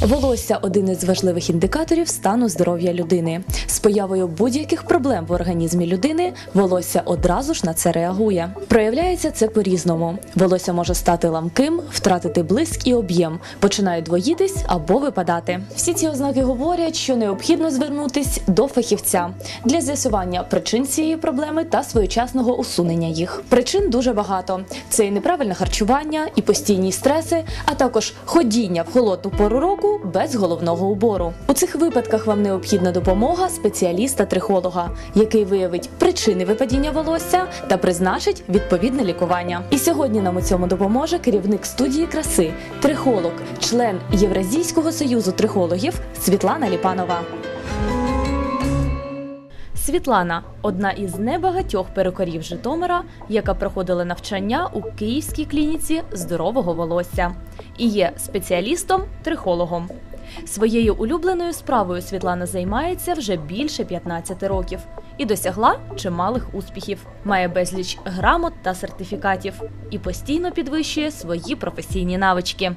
Волосся один із важливих індикаторів стану здоров'я людини. З появою будь-яких проблем в організмі людини волосся одразу ж на це реагує. Проявляється це по-різному. Волосся може стати ламким, втратити блиск і об'єм, починає двоїтись або випадати. Всі ці ознаки говорять, що необхідно звернутись до фахівця для з'ясування причин цієї проблеми та своєчасного усунення їх. Причин дуже багато: це і неправильне харчування, і постійні стреси, а також ходіння в холодну пору року без головного убору. У цих випадках вам необхідна допомога спеціаліста-трихолога, який виявить причини випадіння волосся та призначить відповідне лікування. І сьогодні нам у цьому допоможе керівник студії краси, трихолог, член Євразійського союзу трихологів Світлана Ліпанова. Світлана одна із небагатьох перукарів Житомира, яка проходила навчання у Київській клініці здорового волосся і є спеціалістом-трихологом. Своєю улюбленою справою Світлана займається вже більше 15 років і досягла чималих успіхів. Має безліч грамот та сертифікатів і постійно підвищує свої професійні навички.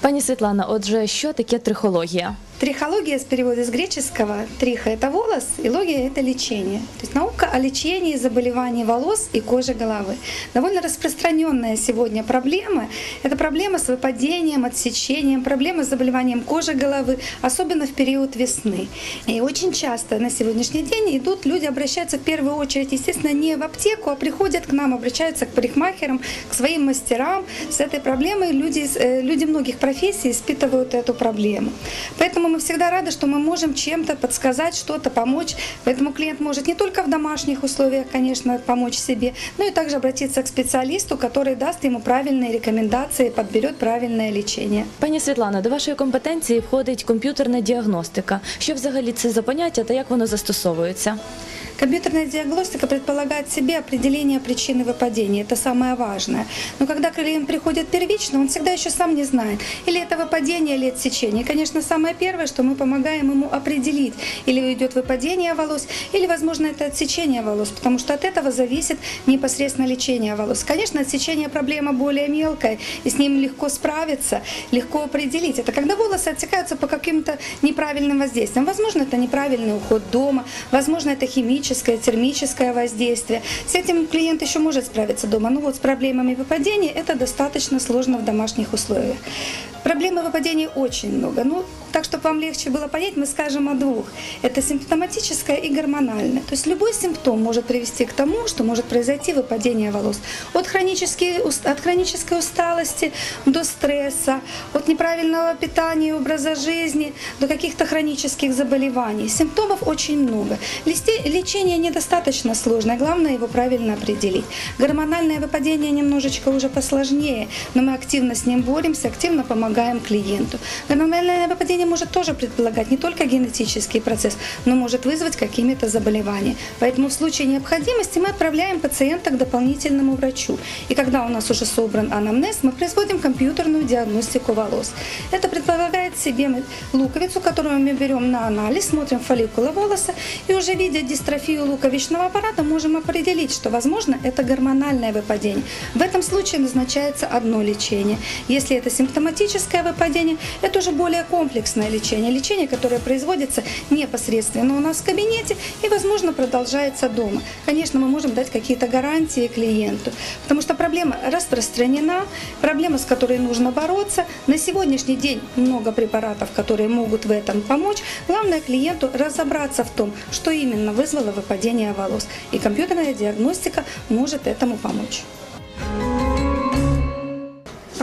Пані Світлана, отже, що таке трихологія? Трихология с перевода с греческого триха – это волос, и логия – это лечение. То есть наука о лечении заболеваний волос и кожи головы. Довольно распространенная сегодня проблема – это проблема с выпадением, отсечением, проблема с заболеванием кожи головы, особенно в период весны. И очень часто на сегодняшний день идут, люди обращаются в первую очередь, естественно, не в аптеку, а приходят к нам, обращаются к парикмахерам, к своим мастерам. С этой проблемой люди, э, люди многих профессий испытывают эту проблему. Поэтому мы всегда рады, что мы можем чем-то подсказать, что-то помочь. Поэтому клиент может не только в домашних условиях, конечно, помочь себе, но и также обратиться к специалисту, который даст ему правильные рекомендации, подберет правильное лечение. Пані Світлана, до вашої компетенції входить комп'ютерна діагностика. Що взагалі це за поняття та як воно застосовується? Компьютерная диагностика предполагает себе определение причины выпадения. Это самое важное. Но когда клиент приходит первично, он всегда еще сам не знает, или это выпадение, или отсечение. И, конечно, самое первое, что мы помогаем ему определить, или идет выпадение волос, или, возможно, это отсечение волос, потому что от этого зависит непосредственно лечение волос. Конечно, отсечение проблема более мелкая, и с ним легко справиться, легко определить. Это когда волосы отсекаются по каким-то неправильным воздействиям. Возможно, это неправильный уход дома, возможно, это химическое, термическое воздействие. С этим клиент еще может справиться дома. Но вот с проблемами выпадения это достаточно сложно в домашних условиях. Проблемы выпадения очень много. Ну, так, чтобы вам легче было понять, мы скажем о двух. Это симптоматическое и гормональное. То есть любой симптом может привести к тому, что может произойти выпадение волос. От, хронической, от хронической усталости до стресса, от неправильного питания и образа жизни до каких-то хронических заболеваний. Симптомов очень много. Лечение недостаточно сложное, главное его правильно определить. Гормональное выпадение немножечко уже посложнее, но мы активно с ним боремся, активно помогаем клиенту. Гормональное выпадение может тоже предполагать не только генетический процесс, но может вызвать какими-то заболевания. Поэтому в случае необходимости мы отправляем пациента к дополнительному врачу. И когда у нас уже собран анамнез, мы производим компьютерную диагностику волос. Это предполагает себе луковицу, которую мы берем на анализ, смотрим фолликулы волоса, и уже видя дистрофию луковичного аппарата, можем определить, что, возможно, это гормональное выпадение. В этом случае назначается одно лечение. Если это симптоматическое выпадение, это уже более комплексное лечение. Лечение, которое производится непосредственно у нас в кабинете и, возможно, продолжается дома. Конечно, мы можем дать какие-то гарантии клиенту, потому что проблема распространена, проблема, с которой нужно бороться. На сегодняшний день много препаратов, которые могут в этом помочь. Главное клиенту разобраться в том, что именно вызвало выпадение волос. И компьютерная диагностика может этому помочь.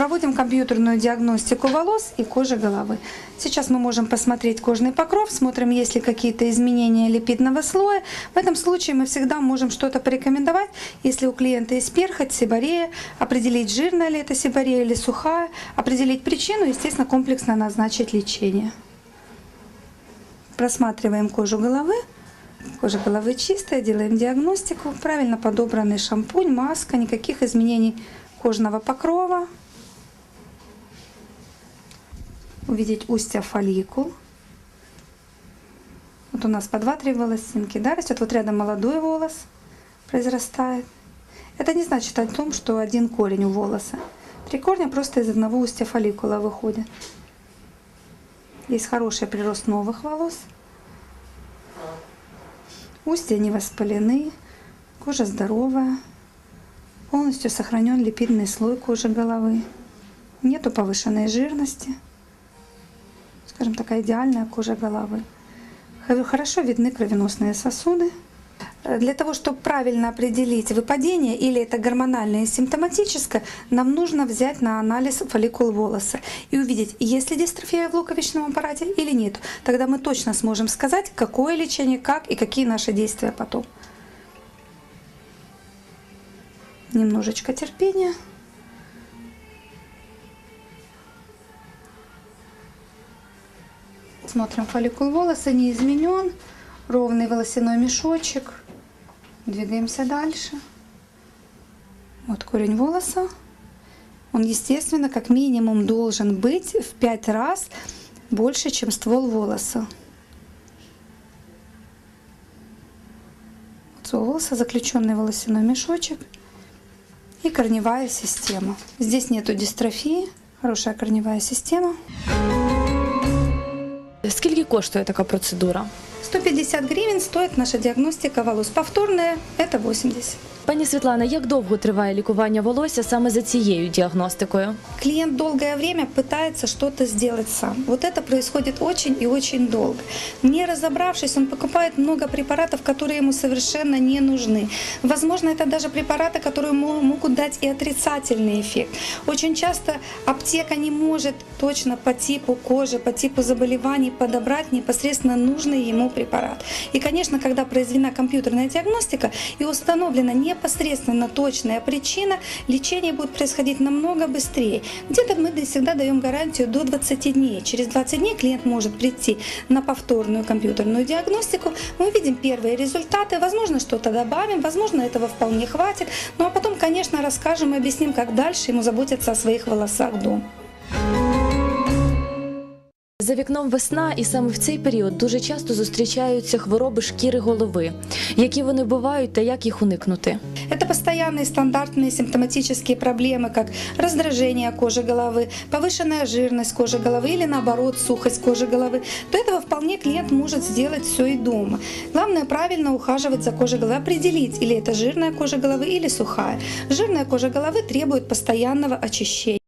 Проводим компьютерную диагностику волос и кожи головы. Сейчас мы можем посмотреть кожный покров, смотрим, есть ли какие-то изменения липидного слоя. В этом случае мы всегда можем что-то порекомендовать, если у клиента есть перхоть, сибарея, определить, жирная ли это сибарея или сухая, определить причину, естественно, комплексно назначить лечение. Просматриваем кожу головы. Кожа головы чистая, делаем диагностику. Правильно подобранный шампунь, маска, никаких изменений кожного покрова. Увидеть устья фолликул. Вот у нас по 2-3 волосинки, да, растет. Вот рядом молодой волос произрастает. Это не значит о том, что один корень у волоса. Три корня просто из одного устья фолликула выходят. Есть хороший прирост новых волос. Устья не воспалены, кожа здоровая, полностью сохранен липидный слой кожи головы. Нету повышенной жирности. Скажем, такая идеальная кожа головы. Хо- Хорошо видны кровеносные сосуды. Для того, чтобы правильно определить выпадение или это гормональное и симптоматическое, нам нужно взять на анализ фолликул волоса и увидеть, есть ли дистрофия в луковичном аппарате или нет. Тогда мы точно сможем сказать, какое лечение, как и какие наши действия потом. Немножечко терпения. Смотрим фолликул волоса, не изменен. Ровный волосяной мешочек. Двигаемся дальше. Вот корень волоса. Он, естественно, как минимум должен быть в 5 раз больше, чем ствол волоса. Ствол волоса, заключенный волосяной мешочек и корневая система. Здесь нету дистрофии, хорошая корневая система. Коштує така процедура? 150 гривен стоит наша диагностика волос. Повторная – это 80. Пані Світлана, як довго триває лікування волосся саме за цією діагностикою? Клиент долгое время пытается что-то сделать сам. Вот это происходит очень и очень долго. Не разобравшись, он покупает много препаратов, которые ему совершенно не нужны. Возможно, это даже препараты, которые мо- могут дать и отрицательный эффект. Очень часто аптека не может точно по типу кожи, по типу заболеваний подобрать непосредственно нужный ему препарат. И, конечно, когда произведена компьютерная диагностика и установлена непосредственно точная причина, лечение будет происходить намного быстрее. Где-то мы всегда даем гарантию до 20 дней. Через 20 дней клиент может прийти на повторную компьютерную диагностику. Мы увидим первые результаты, возможно, что-то добавим, возможно, этого вполне хватит. Ну а потом, конечно, расскажем и объясним, как дальше ему заботиться о своих волосах дома. За вікном весна, і саме в цей період дуже часто зустрічаються хвороби шкіри голови. Які вони бувають та як їх уникнути? Это постоянные стандартные симптоматические проблемы, как раздражение кожи головы, повышенная жирность кожи головы или наоборот сухость кожи головы. До этого вполне клиент может сделать все и дома. Главное правильно ухаживать за кожей головы, определить, или это жирная кожа головы или сухая. Жирная кожа головы требует постоянного очищения.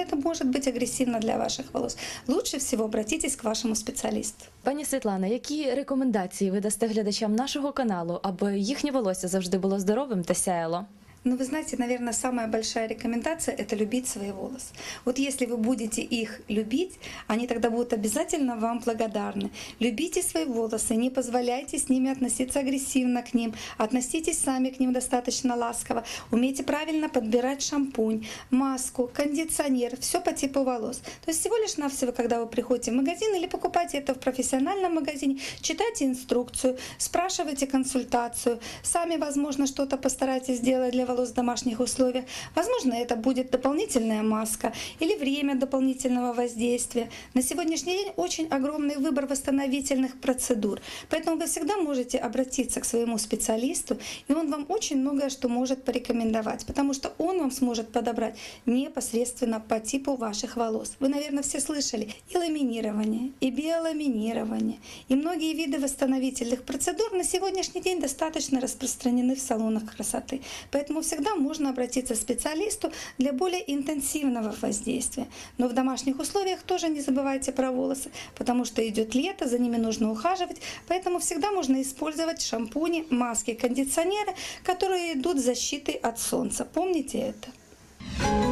Это может быть агрессивно для ваших волос. Лучше всего обратитесь к вашему специалисту. Пані Світлана, які рекомендації ви дасте глядачам нашого каналу, аби їхнє волосся завжди було здоровим та сяяло? Ну, вы знаете, наверное, самая большая рекомендация – это любить свои волосы. Вот если вы будете их любить, они тогда будут обязательно вам благодарны. Любите свои волосы, не позволяйте с ними относиться агрессивно к ним, относитесь сами к ним достаточно ласково, умейте правильно подбирать шампунь, маску, кондиционер, все по типу волос. То есть всего лишь навсего, когда вы приходите в магазин или покупаете это в профессиональном магазине, читайте инструкцию, спрашивайте консультацию, сами, возможно, что-то постарайтесь сделать для волос в домашних условиях. Возможно, это будет дополнительная маска или время дополнительного воздействия. На сегодняшний день очень огромный выбор восстановительных процедур. Поэтому вы всегда можете обратиться к своему специалисту, и он вам очень многое что может порекомендовать, потому что он вам сможет подобрать непосредственно по типу ваших волос. Вы, наверное, все слышали и ламинирование, и биоламинирование, и многие виды восстановительных процедур на сегодняшний день достаточно распространены в салонах красоты. Поэтому всегда можно обратиться к специалисту для более интенсивного воздействия. Но в домашних условиях тоже не забывайте про волосы, потому что идет лето, за ними нужно ухаживать. Поэтому всегда можно использовать шампуни, маски, кондиционеры, которые идут защитой от солнца. Помните это.